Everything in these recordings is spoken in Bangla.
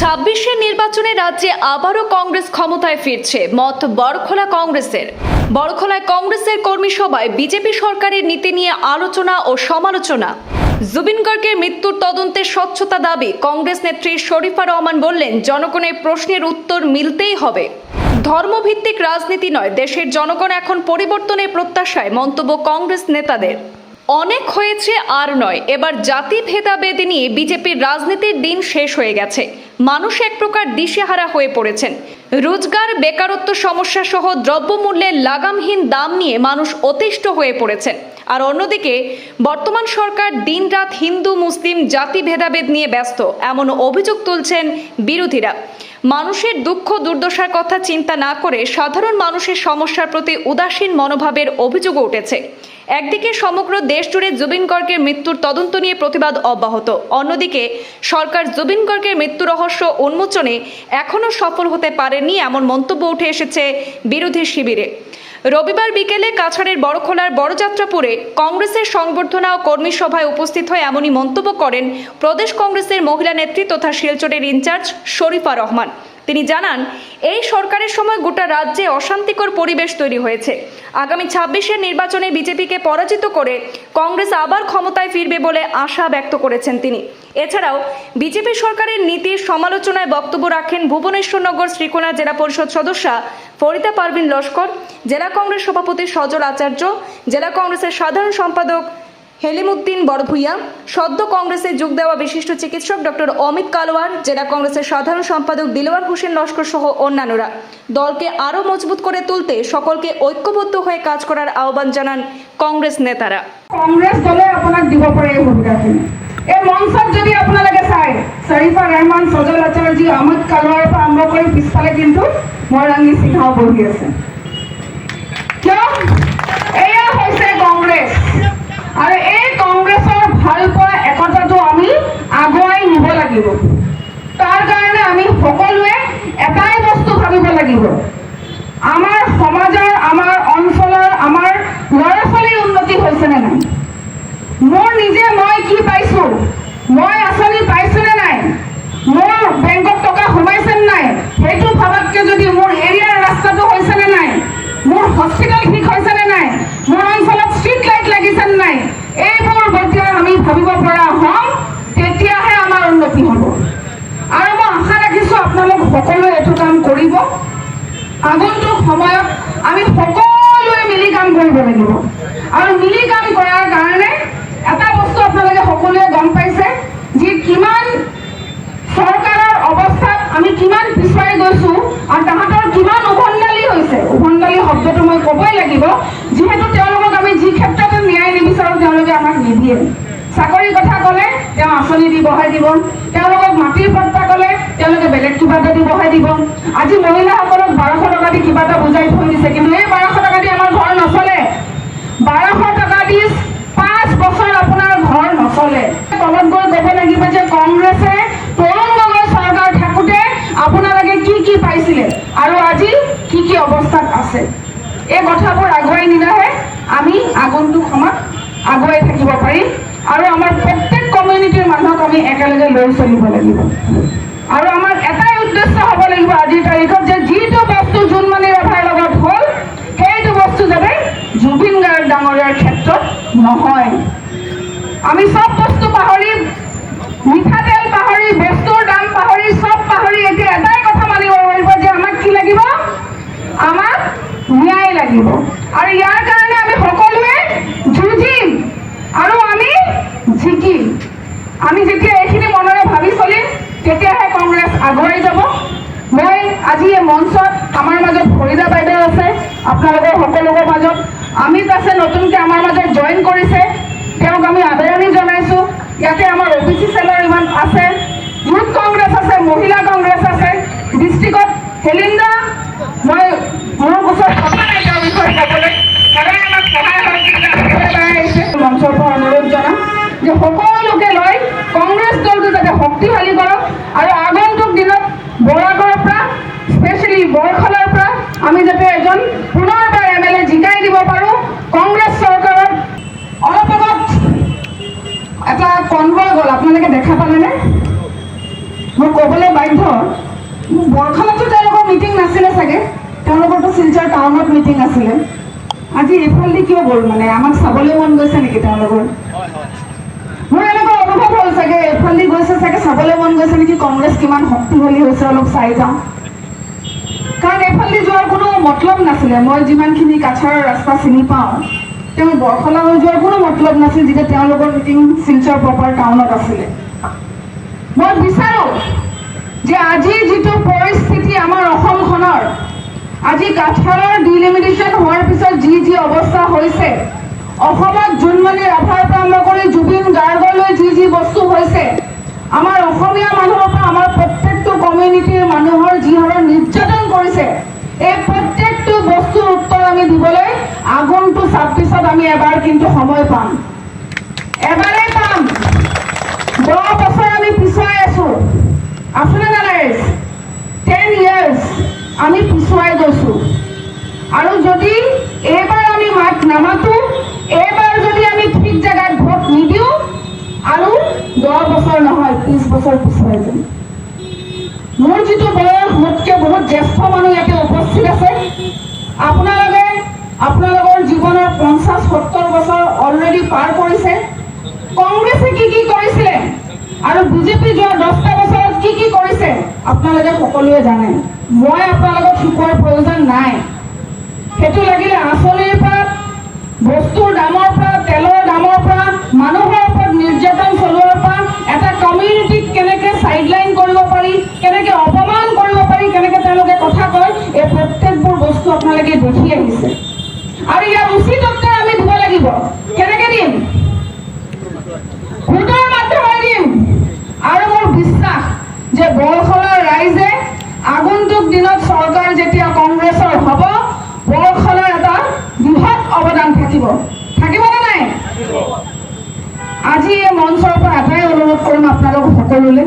ছাব্বিশের নির্বাচনে রাজ্যে আবারও কংগ্রেস ক্ষমতায় ফিরছে, মত বড়খোলা কংগ্রেসের। বড়খোলায় কংগ্রেসের কর্মী সভায় বিজেপি সরকারের নীতি নিয়ে আলোচনা ও সমালোচনা। জুবিন গার্গের মৃত্যুর তদন্তের স্বচ্ছতা দাবি কংগ্রেস নেত্রী শরীফা রহমান বললেন, জনগণের প্রশ্নের উত্তর মিলতেই হবে। ধর্মভিত্তিক রাজনীতি নয়, দেশের জনগণ এখন পরিবর্তনের প্রত্যাশায় মন্তব্য কংগ্রেস নেতাদের। অনেক হয়েছে আর নয়। এবার জাতি ভেদাভেদ নিয়ে বিজেপির রাজনীতির দিন শেষ হয়ে গেছে। মানুষ এক প্রকার দিশেহারা হয়ে পড়েছেন। রোজগার, বেকারত্ব সমস্যা সহ দ্রব্যমূল্যের লাগামহীন দাম নিয়ে মানুষ অতিষ্ঠ হয়ে পড়েছেন। আর অন্যদিকে, বর্তমান সরকার দিনরাত হিন্দু, মুসলিম জাতি ভেদাভেদ নিয়ে ব্যস্ত, এমন অভিযোগ তুলছেন বিরোধীরা। মানুষের দুঃখ, দুর্দশার কথা চিন্তা না করে সাধারণ মানুষের সমস্যার প্রতি উদাসীন মনোভাবের অভিযোগও উঠেছে। একদিকে সমগ্র দেশ জুড়ে জুবিন গর্গের মৃত্যুর তদন্ত নিয়ে প্রতিবাদ অব্যাহত। অন্যদিকে সরকার জুবিন গর্গের মৃত্যু রহস্য উন্মোচনে এখনও সফল হতে পারেনি এমন মন্তব্য উঠে এসেছে বিরোধী শিবিরে। রবিবার বিকেলে কাছাড়ের বড়খোলার বড়যাত্রাপুরে কংগ্রেসের সংবর্ধনা ও কর্মী সভায় উপস্থিত হয়ে এমনই মন্তব্য করেন প্রদেশ কংগ্রেসের মহিলা নেত্রী তথা শিলচরের ইনচার্জ শরীফা রহমান। তিনি জানান, এই সরকারের সময় গোটা রাজ্যে অশান্তিকর পরিবেশ তৈরি হয়েছে। আগামী ছাব্বিশের নির্বাচনে বিজেপিকে পরাজিত করে কংগ্রেস আবার ক্ষমতায় ফিরবে বলে আশা ব্যক্ত করেছেন তিনি। এছাড়াও, বিজেপি সরকারের নীতির সমালোচনায় বক্তব্য রাখেন ভুবনেশ্বরনগর শ্রীকোনা জেলা পরিষদ সদস্যা ফরিদা পারভিন লস্কর, জেলা কংগ্রেস সভাপতি সজল আচার্য, জেলা কংগ্রেসের সাধারণ সম্পাদক হেলিমুদ্দিন বড়ভুইয়া সদ্য কংগ্রেসে যোগ দেওয়া বিশিষ্ট চিকিৎসক ডক্টর অমিত কালোয়ার জেলা কংগ্রেসের সাধারণ সম্পাদক দিলওয়ার হোসেন লস্কর সহ অন্যান্যরা। দলকে আরও মজবুত করে তুলতে সকলকে ঐক্যবদ্ধ হয়ে কাজ করার আহ্বান জানান কংগ্রেস নেতারা। কংগ্ৰেছ দলে আপোনাক দিব পাৰে এই সুবিধাখিনি এই মঞ্চত যদি আপোনালোকে চায় শ্বৰীফা ৰহমান, সজল আচাৰ্যী অমিত কালোৱাৰ পৰা আৰম্ভ কৰি পিছফালে কিন্তু মৰাংগী সিংহাও বহি আছে। কিয়? এয়া হৈছে কংগ্ৰেছ। আৰু এই কংগ্ৰেছৰ ভালো পোৱা একতাটো আমি আগুৱাই নিব লাগিব। তাৰ কাৰণে আমি সকলোৱে এটাই বস্তু ভাবিব লাগিব। আমাৰ সমাজৰ, আমাৰ অঞ্চলৰ, আমাৰ ল'ৰা ছোৱালীৰ উন্নতি হৈছেনে নাই? মোৰ নিজে মই কি পাইছোঁ? মই আঁচনি পাইছোঁনে নাই? মোৰ বেংকত টকা সোমাইছেনে নাই? সেইটো ভাবাতকৈ যদি মোৰ এৰিয়াৰ ৰাস্তাটো হৈছেনে নাই? মোৰ হস্পিটেল ঠিক হৈছেনে নাই মোৰ অঞ্চলত ষ্ট্ৰীট লাইট লাগিছেনে নাই এইবোৰ যেতিয়া আমি ভাবিব পৰা হ'ম তেতিয়াহে আমাৰ উন্নতি হ'ব আৰু মই আশা ৰাখিছোঁ আপোনালোক সকলোৱে এইটো কাম কৰিব। আগন্তুক সময়ত আমি সকলোৱে মিলি কাম কৰিব লাগিব। আৰু মিলি কাম কৰাৰ কাৰণে এটা বস্তু আপোনালোকে সকলোৱে গম পাইছে যে কিমান চৰকাৰৰ অৱস্থাত আমি কিমান পিছুৱাই গৈছোঁ আৰু তাহাঁতৰ কিমান উভণ্ডালি হৈছে। উভণ্ডালি শব্দটো মই ক'বই লাগিব, যিহেতু তেওঁলোকক আমি যি ক্ষেত্ৰতে ন্যায় নিবিচাৰোঁ, তেওঁলোকে আমাক নিদিয়ে। চাকৰিৰ কথা ক'লে তেওঁ আঁচনি দি বঢ়াই দিব। তেওঁলোকক মাটিৰ পট্টা ক'লে তেওঁলোকে বেলেগ কিবা এটা দি দিব। আজি মহিলাসকলক বাৰশ টকা দি কিবা এটা বুজাই থৈ দিছে। কিন্তু এই বাৰশ টকা দি আমাৰ ঘৰ নচলে। বাৰশ টকা দি পাঁচ বছৰ আপোনাৰ ঘৰ নচলে। তলত গৈ ক'ব লাগিব যে কংগ্ৰেছে তৰুণ গগৈ চৰকাৰ থাকোঁতে আপোনালোকে কি কি পাইছিলে আৰু আজি কি কি অৱস্থাত আছে। এই কথাবোৰ আগুৱাই নিলেহে আমি আগন্তুক সময়ত আগুৱাই থাকিব পাৰিম। আৰু আমাৰ প্ৰত্যেক কমিউনিটিৰ মানুহক আমি একেলগে লৈ চলিব লাগিব। আৰু আমাৰ এটাই উদ্দেশ্য হ'ব লাগিব আজিৰ তাৰিখত যে যিটো বস্তু জোনমণি ৰাভাৰ লগত হ'ল, সেইটো বস্তু যাতে জুবিন গাৰ্গ ডাঙৰীয়াৰ ক্ষেত্ৰত নহয়। আমি চব বস্তু পাহৰি মিঠাতেল পাহৰি বস্তুৰ দাম পাহৰি চব পাহৰি এতিয়া এটাই কথা মানিব পাৰিব যে আমাক কি লাগিব আমাক ন্যায় লাগিব আৰু ইয়াৰ কাৰণে আমি সকলোৱে যুঁজিম আৰু আমি জিকিম আমি যেতিয়া এইখিনি মনেৰে ভাবি চলিম তেতিয়াহে কংগ্ৰেছ আগুৱাই যাব মই আজি এই মঞ্চত আমাৰ মাজত ফৰিদা বাইদেউ আছে, আপোনালোকৰ সকল মাজত। অমিত আছে, নতুনকৈ আমাৰ মাজত জইন কৰিছে। তেওঁক আমি আদৰণি জনাইছোঁ। ইয়াতে আমাৰ অ বি চি ইমান আছে। ইউথ কংগ্ৰেছ আছে, মহিলা কংগ্ৰেছ আছে। ডিষ্ট্ৰিক্টত হেলিন্দা, মই মোৰ ওচৰত কথা নাই তেওঁৰ বিষয়ে ক'বলৈ সদায় আমাক সহায় সহযোগিতা আগবঢ়াই আহিছে মঞ্চৰ পৰা অনুৰোধ জনাম যে সকলোকে লৈ কংগ্ৰেছ দলটো যাতে শক্তিশালী কৰক আৰু আগন্তুক দিনত বৰাগৰ পৰা স্পেচিয়েলি বৰখলাৰ পৰা যাতে এজন এম এল এ জিকাই দিব পাৰোঁ। কংগ্ৰেছ চৰকাৰত অলপ কনভয় গ'ল। আপোনালোকে দেখা পালেনে? মই ক'বলৈ বাধ্য। বৰখালতো তেওঁলোকৰ মিটিং নাছিলে চাগে। তেওঁলোকৰতো শিলচৰ টাউনত মিটিং আছিলে। আজি এইফালেদি কিয় গ'ল মানে? আমাক চাবলৈ মন গৈছে নেকি তেওঁলোকৰ? মোৰ এনেকুৱা অনুভৱ হ'ল চাগে। এইফালেদি গৈছে চাগে চাবলৈ মন গৈছে নেকি? কংগ্ৰেছ কিমান শক্তিশালী হৈছে, অলপ চাই যাওঁ। কাৰণ এইফালেদি যোৱাৰ কোনো মতলব নাছিলে। মই যিমানখিনি কাছাৰৰ ৰাস্তা চিনি পাওঁ, তেওঁ বৰফলা হৈ যোৱাৰ কোনো মতলব যেতিয়া তেওঁলোকৰ মিটিং শিলচৰ প্ৰপাৰ টাউনত আছিলে। মই বিচাৰোঁ যে আজি যিটো পৰিস্থিতি আমাৰ অসমখনৰ, আজি কাছাৰৰ ডিলিমিটেশ্যন হোৱাৰ পিছত যি যি অৱস্থা হৈছে, অসমত জোনমণি ৰাভাৰ জুবিন গাৰ্গলৈ আমি এবাৰ কিন্তু সময় পাম। এবাৰেই পাম। দহ বছৰ আমি পিছুৱাই আছো। আছোনে নাই টেন ইয়াৰ্ছ আমি পিছুৱাই গৈছো। আৰু যদি এইবাৰ আমি মাত নামাতো, এইবাৰ যদি আমি ঠিক জেগাত ভোট নিদিওঁ, আৰু দহ বছৰ নহয় ত্ৰিছ বছৰ পিছুৱাই যাম মোৰ যিটো বয়স, মোতকৈ বহুত জ্যেষ্ঠ মানুহ ইয়াতে উপস্থিত আছে। আপোনালোকে আপোনালোকৰ জীৱনৰ পঞ্চাছ, সত্তৰ বছৰ অলৰেডি পাৰ কৰিছে কংগ্ৰেছে কি কি কৰিছিলে আৰু বিজেপি যোৱা দহটা বছৰত কি কি কৰিছে? আপোনালোকে সকলোৱে জানে। মই আপোনালোকক শিকোৱাৰ প্ৰয়োজন নাই। সেইটো লাগিলে আঁচনিৰ পৰা, বস্তুৰ দামৰ পৰা, তেলৰ দামৰ পৰা, মানুহৰ ওপৰত নিৰ্যাতন চলোৱাৰ পৰা, এটা কমিউনিটিক কেনেকৈ চাইডলাইন কৰিব পাৰি, কেনেকৈ অপমান কৰিব পাৰি, কেনেকৈ তেওঁলোকে কথা কয়, এই প্ৰত্যেকবোৰ বস্তু আপোনালোকে দেখি আহিছে। আৰু ইয়াৰ উচিত উত্তৰ আমি দিব লাগিব। কেনেকৈ দিম? ভোটৰ মাধ্যমেৰে দিম। আৰু মোৰ বিশ্বাস যে বৰখলাৰ ৰাইজে আগন্তুক দিনত চৰকাৰ যেতিয়া কংগ্ৰেছৰ হ'ব বৰখলাৰ এটা বৃহৎ অৱদান থাকিব। থাকিবনে নাই? আজি এই মঞ্চৰ পৰা এটাই অনুৰোধ কৰিম আপোনালোক সকলোলৈ।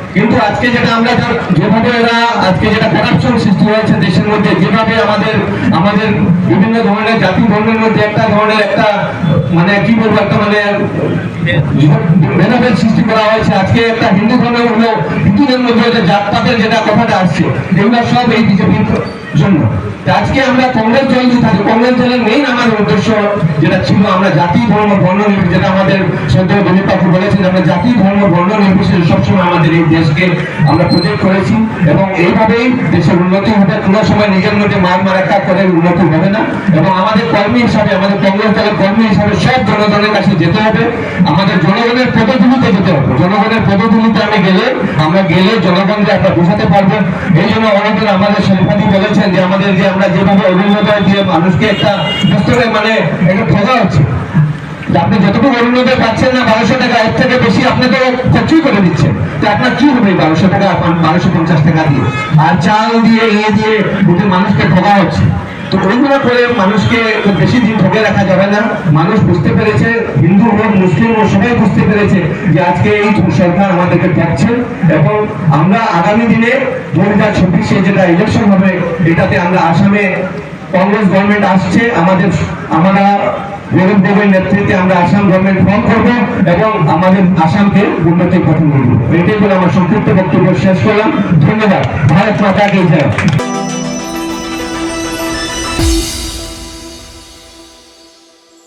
কিন্তু আজকে যেটা আমরা যেভাবে এরা আজকে যেটা করাপশন সৃষ্টি হয়েছে দেশের মধ্যে, যেভাবে আমাদের আমাদের বিভিন্ন ধরনের জাতি ধর্মের মধ্যে একটা ধরনের একটা মানে কি বলব, একটা মানে ভেদাভেদ সৃষ্টি করা হয়েছে। আজকে একটা হিন্দু ধর্মের হলো হিন্দুদের মধ্যে জাতপাতের যেটা কথাটা আসছে, এগুলো সব এই বিজেপির জন্য। আজকে আমরা কংগ্রেস দল যদি থাকি কংগ্রেস দলের মেইন আমাদের উদ্দেশ্য যেটা ছিল আমরা জাতি, ধর্ম, বর্ণ যেটা আমাদের সদ্য দিলীপ বলেছেন, আমরা জাতি, ধর্ম, বর্ণ নির্বিশেষে সবসময় আমাদের এই দেশকে আমরা প্রজেক্ট করেছি এবং এইভাবেই দেশের উন্নতি হবে। কোনো সময় নিজের মধ্যে মার মারাকা করে উন্নতি হবে না। এবং আমাদের কর্মী হিসাবে, আমাদের কংগ্রেস দলের কর্মী হিসাবে সব জনগণের কাছে যেতে হবে। আমাদের জনগণের পদধূলিতে যেতে হবে। জনগণের পদধূলিতে আমি গেলে, আমরা গেলে জনগণকে আমরা বোঝাতে পারব। এই জন্য অনেকদিন আমাদের শিল্পাদি বলেছেন যে, আমাদের যে আমরা যেভাবে অরুণোদয় দিয়ে মানুষকে একটা বুঝতে মানে একটা ঠকা হচ্ছে। আপনি যতটুকু অরুণোদয় পাচ্ছেন না, বারোশো টাকা, এর থেকে বেশি আপনি তো খরচই করে দিচ্ছেন। তো আপনার কি হবে বারোশো টাকা, বারোশো পঞ্চাশ টাকা দিয়ে? আর চাল দিয়ে ইয়ে দিয়ে গোটে মানুষকে ঠকা হচ্ছে। তো ওইগুলো করে মানুষকে বেশি দিন ঠকে রাখা যাবে না। মানুষ বুঝতে পেরেছে, হিন্দু হোক, মুসলিম হোক, সবাই বুঝতে পেরেছে যে আজকে এই সরকার আমাদেরকে ঠকছেন এবং আমরা আগামী দিনে দু হাজার চব্বিশে যেটা ইলেকশন হবে, এটাতে আমরা আসামে কংগ্রেস গভর্নমেন্ট আসছে, আমাদের আমরা বেগম দেবের নেতৃত্বে আমরা আসাম গভর্নমেন্ট ফর্ম করব এবং আমাদের আসামকে উন্নতির পথে নিয়ে এটাই বলে আমার সংক্ষিপ্ত বক্তব্য শেষ করলাম। ধন্যবাদ। ভারত মাতা জয়।